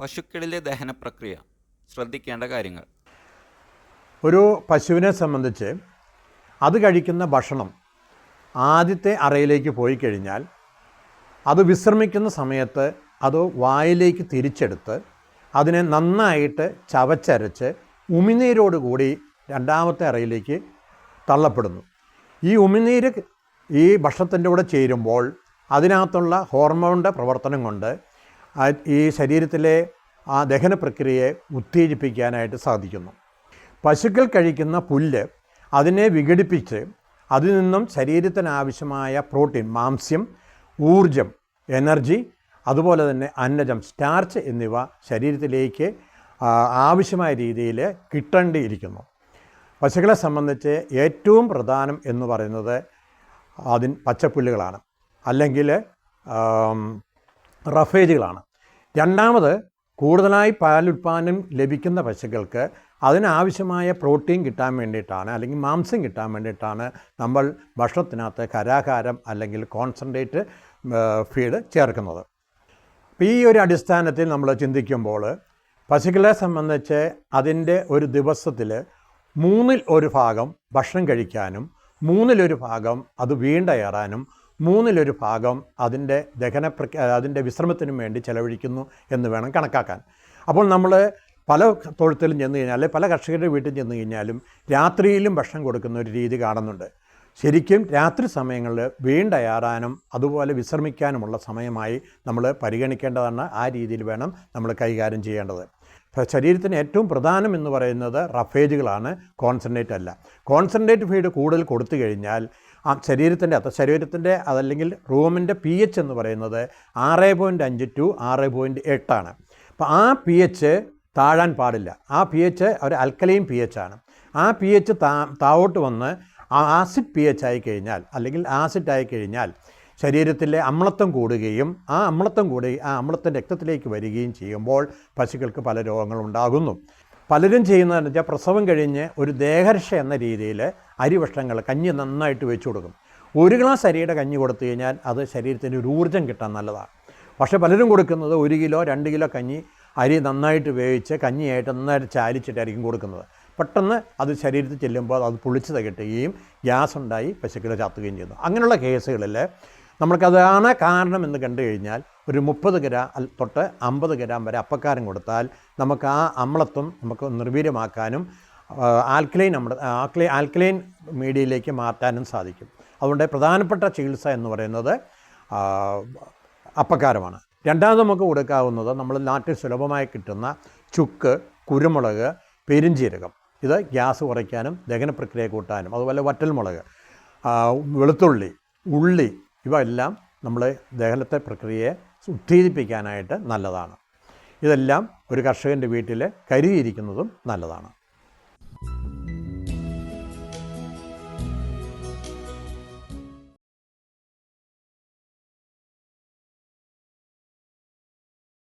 പശുക്കളിലെ ദഹന പ്രക്രിയ. ശ്രദ്ധിക്കേണ്ട കാര്യങ്ങൾ. ഒരു പശുവിനെ സംബന്ധിച്ച് അത് കഴിക്കുന്ന ഭക്ഷണം ആദ്യത്തെ അറയിലേക്ക് പോയി കഴിഞ്ഞാൽ അത് വിശ്രമിക്കുന്ന സമയത്ത് അത് വായിലേക്ക് തിരിച്ചെടുത്ത് അതിനെ നന്നായിട്ട് ചവച്ചരച്ച് ഉമിനീരോടുകൂടി രണ്ടാമത്തെ അറയിലേക്ക് തള്ളപ്പെടുന്നു. ഈ ഉമിനീര് ഈ ഭക്ഷണത്തിന്റെ കൂടെ ചേരുമ്പോൾ അതിനകത്തുള്ള ഹോർമോണിന്റെ പ്രവർത്തനം കൊണ്ട് ഈ ശരീരത്തിലെ ആ ദഹന പ്രക്രിയയെ ഉത്തേജിപ്പിക്കാനായിട്ട് സാധിക്കുന്നു. പശുക്കൾ കഴിക്കുന്ന പുല്ല് അതിനെ വിഘടിപ്പിച്ച് അതിൽ നിന്നും ശരീരത്തിന് ആവശ്യമായ പ്രോട്ടീൻ മാംസ്യം ഊർജം എനർജി അതുപോലെ തന്നെ അന്നജം സ്റ്റാർച്ച് എന്നിവ ശരീരത്തിലേക്ക് ആവശ്യമായ രീതിയിൽ കിട്ടേണ്ടിയിരിക്കുന്നു. പശുക്കളെ സംബന്ധിച്ച് ഏറ്റവും പ്രധാനം എന്ന് പറയുന്നത് അതിൻ പച്ചപ്പുല്ലുകളാണ്. അല്ലെങ്കിൽ റഫേജുകളാണ്. രണ്ടാമത് കൂടുതലായി പാലുൽപാദനം ലഭിക്കുന്ന പശുക്കൾക്ക് അതിനാവശ്യമായ പ്രോട്ടീൻ കിട്ടാൻ വേണ്ടിയിട്ടാണ് അല്ലെങ്കിൽ മാംസം കിട്ടാൻ വേണ്ടിയിട്ടാണ് നമ്മൾ ഭക്ഷണത്തിനകത്ത് കരാഹാരം അല്ലെങ്കിൽ കോൺസെൻട്രേറ്റ് ഫീഡ് ചേർക്കുന്നത്. അപ്പോൾ ഈ ഒരു അടിസ്ഥാനത്തിൽ നമ്മൾ ചിന്തിക്കുമ്പോൾ പശുക്കളെ സംബന്ധിച്ച് അതിന്റെ ഒരു ദിവസത്തിൽ മൂന്നിൽ ഒരു ഭാഗം ഭക്ഷണം കഴിക്കാനും മൂന്നിലൊരു ഭാഗം അത് വീണ്ടയറാനും മൂന്നിലൊരു ഭാഗം അതിന്റെ ദഹന പ്രക്രിയ അതിന്റെ വിശ്രമത്തിനും വേണ്ടി ചെലവഴിക്കുന്നു എന്ന് വേണം കണക്കാക്കാൻ. അപ്പോൾ നമ്മൾ പല തൊഴുത്തിലും ചെന്ന് കഴിഞ്ഞാൽ പല കർഷകരുടെ വീട്ടിൽ ചെന്ന് കഴിഞ്ഞാലും രാത്രിയിലും ഭക്ഷണം കൊടുക്കുന്ന ഒരു രീതി കാണുന്നുണ്ട്. ശരിക്കും രാത്രി സമയങ്ങളിൽ വീണ്ടയാറാനും അതുപോലെ വിശ്രമിക്കാനുമുള്ള സമയമായി നമ്മൾ പരിഗണിക്കേണ്ടതാണ് ആ രീതിയിൽ വേണം നമ്മൾ കൈകാര്യം ചെയ്യേണ്ടത്. ശരീരത്തിന് ഏറ്റവും പ്രധാനം എന്ന് പറയുന്നത് റഫേജുകളാണ് കോൺസെൻട്രേറ്റ് അല്ല. കോൺസെൻട്രേറ്റ് ഫീഡ് കൂടുതൽ കൊടുത്തു കഴിഞ്ഞാൽ ആ ശരീരത്തിന്റെ അത്ത ശരീരത്തിന്റെ അതല്ലെങ്കിൽ റൂമിന്റെ പി എച്ച് എന്ന് പറയുന്നത് ആറ് പോയിന്റ് അഞ്ച് ടു ആറ് പോയിന്റ് എട്ടാണ് അപ്പോൾ ആ പി എച്ച് താഴാൻ പാടില്ല. ആ പി എച്ച് ഒരു അൽക്കലൈൻ പി എച്ച് ആണ്. ആ പി എച്ച് താ താവോട്ട് വന്ന് ആസിഡ് പി എച്ച് ആയി കഴിഞ്ഞാൽ അല്ലെങ്കിൽ ആസിഡ് ആയി കഴിഞ്ഞാൽ ശരീരത്തിലെ അമ്ലത്വം കൂടുകയും ആ അമ്ലത്വം കൂടി ആ അമ്ലത്വം രക്തത്തിലേക്ക് വരികയും ചെയ്യുമ്പോൾ പശുക്കൾക്ക് പല രോഗങ്ങളും ഉണ്ടാകുന്നു പലരും ചെയ്യുന്നതെന്ന് വെച്ചാൽ പ്രസവം കഴിഞ്ഞ് ഒരു ദേഹരക്ഷ എന്ന രീതിയിൽ അരിഭക്ഷണങ്ങൾ കഞ്ഞി നന്നായിട്ട് വെച്ചു കൊടുക്കും. ഒരു ഗ്ലാസ് അരിയുടെ കഞ്ഞി കൊടുത്തു കഴിഞ്ഞാൽ അത് ശരീരത്തിന് ഒരു ഊർജം കിട്ടാൻ നല്ലതാണ്. പക്ഷേ പലരും കൊടുക്കുന്നത് ഒരു കിലോ രണ്ട് കിലോ കഞ്ഞി അരി നന്നായിട്ട് വേവിച്ച് കഞ്ഞിയായിട്ട് നന്നായിട്ട് ചാലിച്ചിട്ടായിരിക്കും കൊടുക്കുന്നത്. പെട്ടെന്ന് അത് ശരീരത്തിൽ ചെല്ലുമ്പോൾ അത് പുളിച്ചു തകട്ടുകയും ഗ്യാസ് ഉണ്ടായി പശുക്കൾ ചാത്തുകയും ചെയ്യുന്നു. അങ്ങനെയുള്ള കേസുകളിൽ നമ്മൾക്കതാണ് കാരണം എന്ന് കണ്ടു കഴിഞ്ഞാൽ ഒരു മുപ്പത് ഗ്രാം തൊട്ട് അമ്പത് ഗ്രാം വരെ അപ്പക്കാരം കൊടുത്താൽ നമുക്ക് ആ അമ്ലത്വം നമുക്ക് നിർവീര്യമാക്കാനും ആൽക്കലൈൻ നമ്മുടെ ആൽക്കലൈ ആൽക്കലൈൻ മീഡിയയിലേക്ക് മാറ്റാനും സാധിക്കും. അതുകൊണ്ട് പ്രധാനപ്പെട്ട ചികിത്സ എന്ന് പറയുന്നത് അപ്പക്കാരമാണ്. രണ്ടാമത് നമുക്ക് കൊടുക്കാവുന്നത് നമ്മൾ നാട്ടിൽ സുലഭമായി കിട്ടുന്ന ചുക്ക് കുരുമുളക് പെരിഞ്ചീരകം. ഇത് ഗ്യാസ് കുറയ്ക്കാനും ദഹന പ്രക്രിയ കൂട്ടാനും അതുപോലെ വറ്റൽമുളക് വെളുത്തുള്ളി ഉള്ളി ഇവ എല്ലാം ദഹനത്തെ പ്രക്രിയയെ ഉത്തേജിപ്പിക്കാനായിട്ട് നല്ലതാണ്. ഇതെല്ലാം ഒരു കർഷകന്റെ വീട്ടിൽ കരുതിയിരിക്കുന്നതും നല്ലതാണ്.